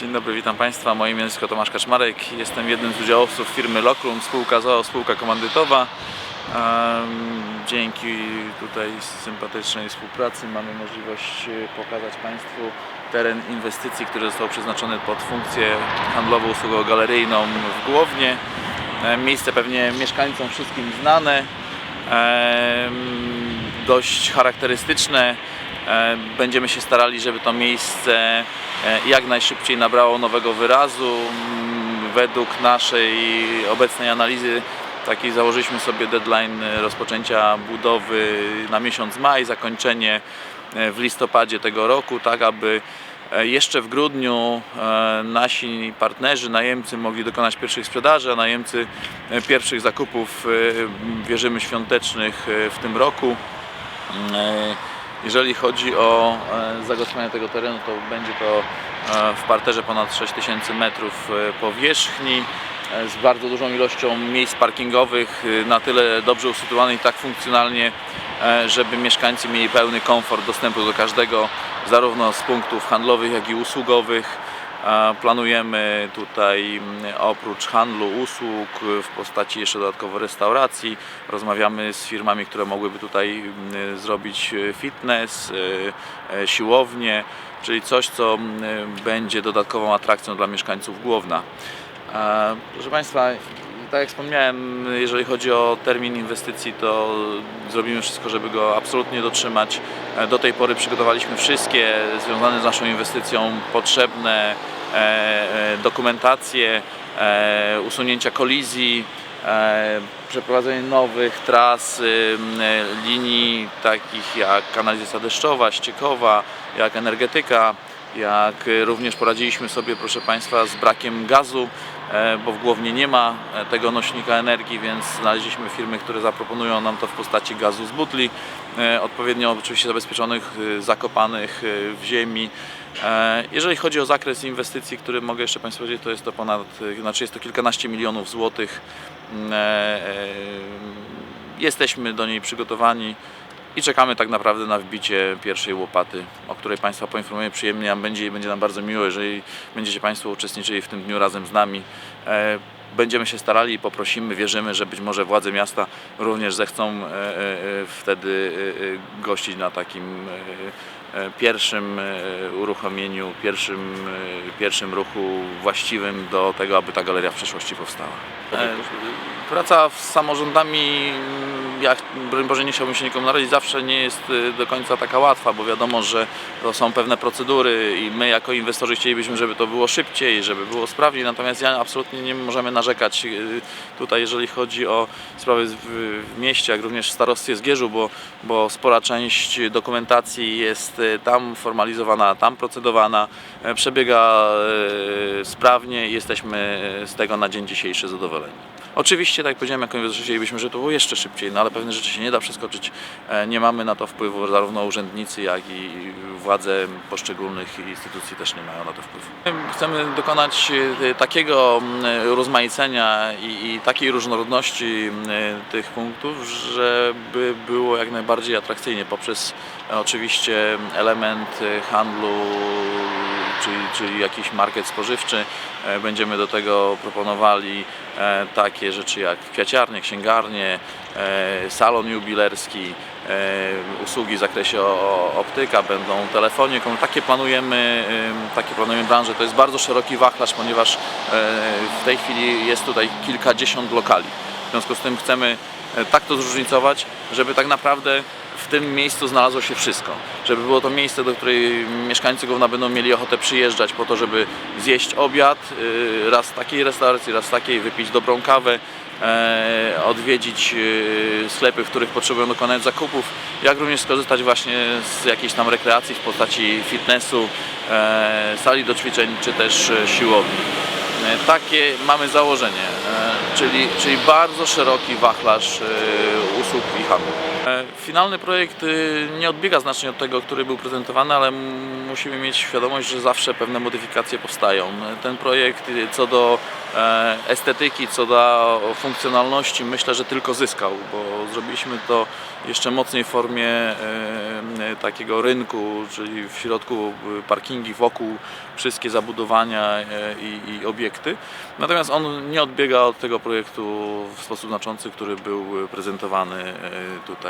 Dzień dobry, witam Państwa. Moje jest Tomasz Kaczmarek. Jestem jednym z udziałowców firmy Lokrum, spółka ZOO, spółka komandytowa. Dzięki tutaj sympatycznej współpracy mamy możliwość e, pokazać Państwu teren inwestycji, który został przeznaczony pod funkcję handlowo-usługowo-galeryjną w Głownie. Miejsce pewnie mieszkańcom wszystkim znane, dość charakterystyczne. E, Będziemy się starali, żeby to miejsce e, jak najszybciej nabrało nowego wyrazu. Mm, Według naszej obecnej analizy takiej założyliśmy sobie deadline e, rozpoczęcia budowy na miesiąc maj, zakończenie w listopadzie tego roku, tak aby jeszcze w grudniu nasi partnerzy, najemcy mogli dokonać pierwszych sprzedaży, a najemcy pierwszych zakupów wierzymy świątecznych w tym roku. Jeżeli chodzi o e, zagospodarowanie tego terenu, to będzie to e, w parterze ponad 6000 metrów e, powierzchni z bardzo dużą ilością miejsc parkingowych, na tyle dobrze usytuowanych i tak funkcjonalnie, żeby mieszkańcy mieli pełny komfort dostępu do każdego, zarówno z punktów handlowych, jak i usługowych. Planujemy tutaj oprócz handlu usług w postaci jeszcze dodatkowo restauracji. Rozmawiamy z firmami, które mogłyby tutaj zrobić e, fitness, e, e, siłownię, czyli coś, co będzie dodatkową atrakcją dla mieszkańców Głowna. Proszę Państwa, tak jak wspomniałem, jeżeli chodzi o termin inwestycji, to zrobimy wszystko, żeby go absolutnie dotrzymać. E, Do tej pory przygotowaliśmy wszystkie związane z naszą inwestycją potrzebne e, e, dokumentacje, usunięcia kolizji, przeprowadzenie nowych tras, linii takich jak kanalizacja deszczowa, ściekowa, jak energetyka, jak również poradziliśmy sobie, proszę Państwa, z brakiem gazu, bo w Głownie nie ma e, tego nośnika energii, więc znaleźliśmy firmy, które zaproponują nam to w postaci gazu z butli, e, odpowiednio oczywiście zabezpieczonych, zakopanych w ziemi. E, Jeżeli chodzi o zakres inwestycji, który mogę jeszcze Państwu powiedzieć, to jest to ponad, znaczy jest to kilkanaście milionów złotych. Mm, e, e, Jesteśmy do niej przygotowani i czekamy tak naprawdę na wbicie pierwszej łopaty, o której Państwa poinformuję przyjemnie, nam będzie będzie nam bardzo miło, jeżeli będziecie Państwo uczestniczyli w tym dniu razem z nami. E, Będziemy się starali i poprosimy, wierzymy, że być może władze miasta również zechcą e, e, wtedy gościć na takim pierwszym uruchomieniu, pierwszym, pierwszym ruchu właściwym do tego, aby ta galeria w przyszłości powstała. Praca z samorządami, mm, jak broń Boże nie chciałbym się nikomu narazić, zawsze nie jest y, do końca taka łatwa, bo wiadomo, że to są pewne procedury i my jako inwestorzy chcielibyśmy, żeby to było szybciej, żeby było sprawniej, natomiast ja absolutnie nie możemy narzekać y, tutaj, jeżeli chodzi o sprawy w, mieście, jak również w starostwie Zgierzu, bo, bo spora część dokumentacji jest y, tam formalizowana, tam procedowana, przebiega sprawnie i jesteśmy z tego na dzień dzisiejszy zadowoleni. Oczywiście, tak jak powiedziałem, jako chcielibyśmy, żeby to było jeszcze szybciej, no ale pewne rzeczy się nie da przeskoczyć. E, Nie mamy na to wpływu, zarówno urzędnicy, jak i władze poszczególnych instytucji też nie mają na to wpływu. Chcemy dokonać e, takiego rozmaicenia i, i takiej różnorodności tych punktów, żeby było jak najbardziej atrakcyjnie poprzez e, oczywiście element handlu czyli, czyli jakiś market spożywczy. E, Będziemy do tego proponowali e, takie rzeczy jak kwiaciarnie, księgarnie, e, salon jubilerski, usługi w zakresie optyka, będą telefonie. Takie planujemy, em, takie planujemy branże. To jest bardzo szeroki wachlarz, ponieważ w tej chwili jest tutaj kilkadziesiąt lokali. W związku z tym chcemy tak to zróżnicować, żeby tak naprawdę w tym miejscu znalazło się wszystko. Żeby było to miejsce, do której mieszkańcy Gówna będą mieli ochotę przyjeżdżać po to, żeby zjeść obiad, y, raz w takiej restauracji, raz w takiej, wypić dobrą kawę, e, odwiedzić y, sklepy, w których potrzebują dokonać zakupów, jak również skorzystać właśnie z jakiejś tam rekreacji w postaci fitnessu, e, sali do ćwiczeń czy też e, siłowni. E, Takie mamy założenie, e, czyli, czyli bardzo szeroki wachlarz e, usług i handlu. E, Finalny projekt y, nie odbiega znacznie od tego, który był prezentowany, ale musimy mieć świadomość, że zawsze pewne modyfikacje powstają. Ten projekt y, co do e, estetyki, co do funkcjonalności, myślę, że tylko zyskał, bo zrobiliśmy to jeszcze mocniej w formie e, takiego rynku, czyli w środku e, parkingi, wokół wszystkie zabudowania i, i obiekty. Natomiast on nie odbiega od tego projektu w sposób znaczący, który był prezentowany e,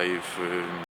tutaj w